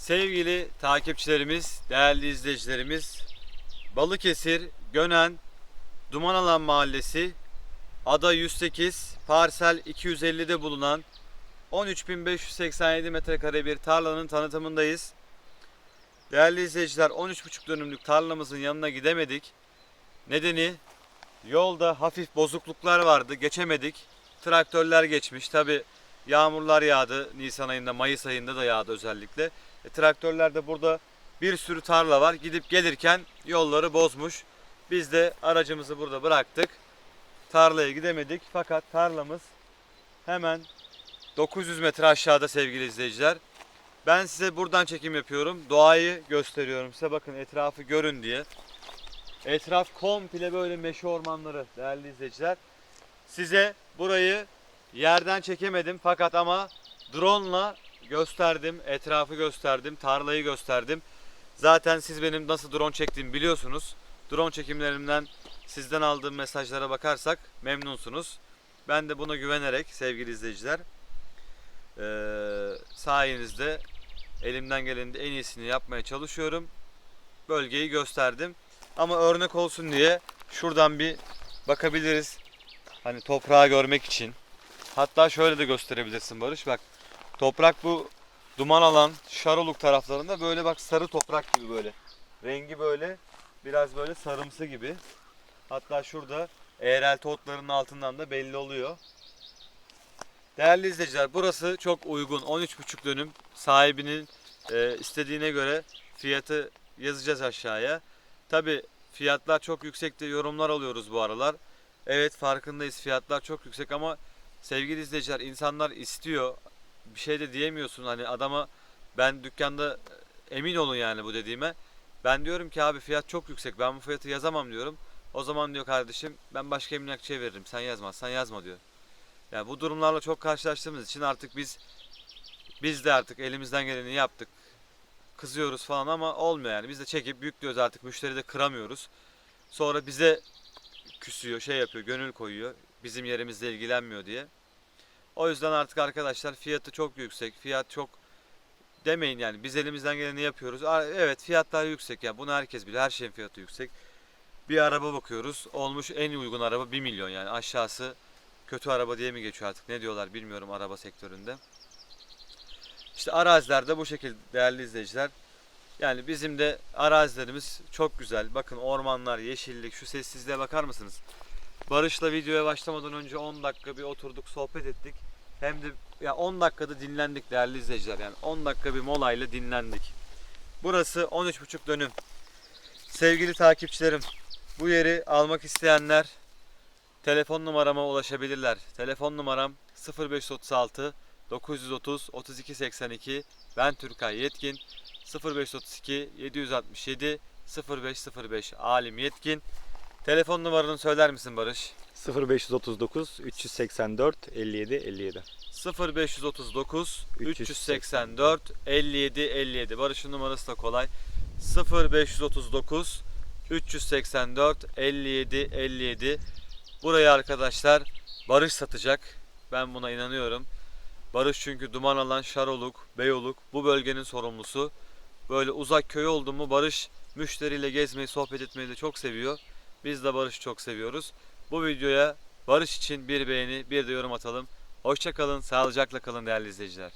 Sevgili takipçilerimiz, değerli izleyicilerimiz, Balıkesir, Gönen, Dumanalan Mahallesi, Ada 108, Parsel 250'de bulunan 13.587 metrekare bir tarlanın tanıtımındayız. Değerli izleyiciler 13,5 dönümlük tarlamızın yanına gidemedik. Nedeni yolda hafif bozukluklar vardı geçemedik. Traktörler geçmiş tabi yağmurlar yağdı Nisan ayında Mayıs ayında da yağdı özellikle. E, traktörlerde burada bir sürü tarla var gidip gelirken yolları bozmuş. Biz de aracımızı burada bıraktık. Tarlaya gidemedik fakat tarlamız hemen 900 metre aşağıda sevgili izleyiciler. Ben size buradan çekim yapıyorum. Doğayı gösteriyorum size. Bakın etrafı görün diye. Etraf komple böyle meşe ormanları değerli izleyiciler. Size burayı yerden çekemedim fakat ama drone'la gösterdim. Etrafı gösterdim. Tarlayı gösterdim. Zaten siz benim nasıl drone çektiğimi biliyorsunuz. Drone çekimlerimden sizden aldığım mesajlara bakarsak memnunsunuz. Ben de buna güvenerek sevgili izleyiciler eee sayenizde elimden gelenin en iyisini yapmaya çalışıyorum. Bölgeyi gösterdim. Ama örnek olsun diye şuradan bir bakabiliriz. Hani toprağı görmek için. Hatta şöyle de gösterebilirsin Barış. Bak toprak bu duman alan Şaroluk taraflarında böyle bak sarı toprak gibi böyle. Rengi böyle biraz böyle sarımsı gibi. Hatta şurada eğrelti otlarının altından da belli oluyor. Değerli izleyiciler burası çok uygun. 13,5 dönüm sahibinin e, istediğine göre fiyatı yazacağız aşağıya. Tabi fiyatlar çok yüksekte yorumlar alıyoruz bu aralar. Evet farkındayız fiyatlar çok yüksek ama sevgili izleyiciler insanlar istiyor. Bir şey de diyemiyorsun hani adama ben dükkanda emin olun yani bu dediğime. Ben diyorum ki abi fiyat çok yüksek ben bu fiyatı yazamam diyorum. O zaman diyor kardeşim ben başka emlakçıya veririm sen yazmazsan yazma diyor. Yani bu durumlarla çok karşılaştığımız için artık biz biz de artık elimizden geleni yaptık. Kızıyoruz falan ama olmuyor yani. Biz de çekip yüklüyoruz artık müşteri de kıramıyoruz. Sonra bize küsüyor, şey yapıyor, gönül koyuyor. Bizim yerimizle ilgilenmiyor diye. O yüzden artık arkadaşlar fiyatı çok yüksek. Fiyat çok demeyin yani. Biz elimizden geleni yapıyoruz. Evet fiyatlar yüksek ya. Bunu herkes biliyor. Her şeyin fiyatı yüksek. Bir araba bakıyoruz. Olmuş en uygun araba 1 milyon yani. Aşağısı kötü araba diye mi geçiyor artık ne diyorlar bilmiyorum araba sektöründe. İşte arazilerde bu şekilde değerli izleyiciler. Yani bizim de arazilerimiz çok güzel. Bakın ormanlar, yeşillik, şu sessizliğe bakar mısınız? Barış'la videoya başlamadan önce 10 dakika bir oturduk, sohbet ettik. Hem de ya 10 dakikada dinlendik değerli izleyiciler. Yani 10 dakika bir molayla dinlendik. Burası 13,5 dönüm. Sevgili takipçilerim, bu yeri almak isteyenler telefon numarama ulaşabilirler. Telefon numaram 0536 930 32 82. Ben Türkay Yetkin. 0532 767 0505 Alim Yetkin. Telefon numaranı söyler misin Barış? 0539 384 57 57. 0539 384 57 57. Barış'ın numarası da kolay. 0539 384 57 57. Burayı arkadaşlar Barış satacak. Ben buna inanıyorum. Barış çünkü duman alan Şaroluk, Beyoluk bu bölgenin sorumlusu. Böyle uzak köy oldu mu Barış müşteriyle gezmeyi, sohbet etmeyi de çok seviyor. Biz de Barış'ı çok seviyoruz. Bu videoya Barış için bir beğeni, bir de yorum atalım. Hoşça kalın, sağlıcakla kalın değerli izleyiciler.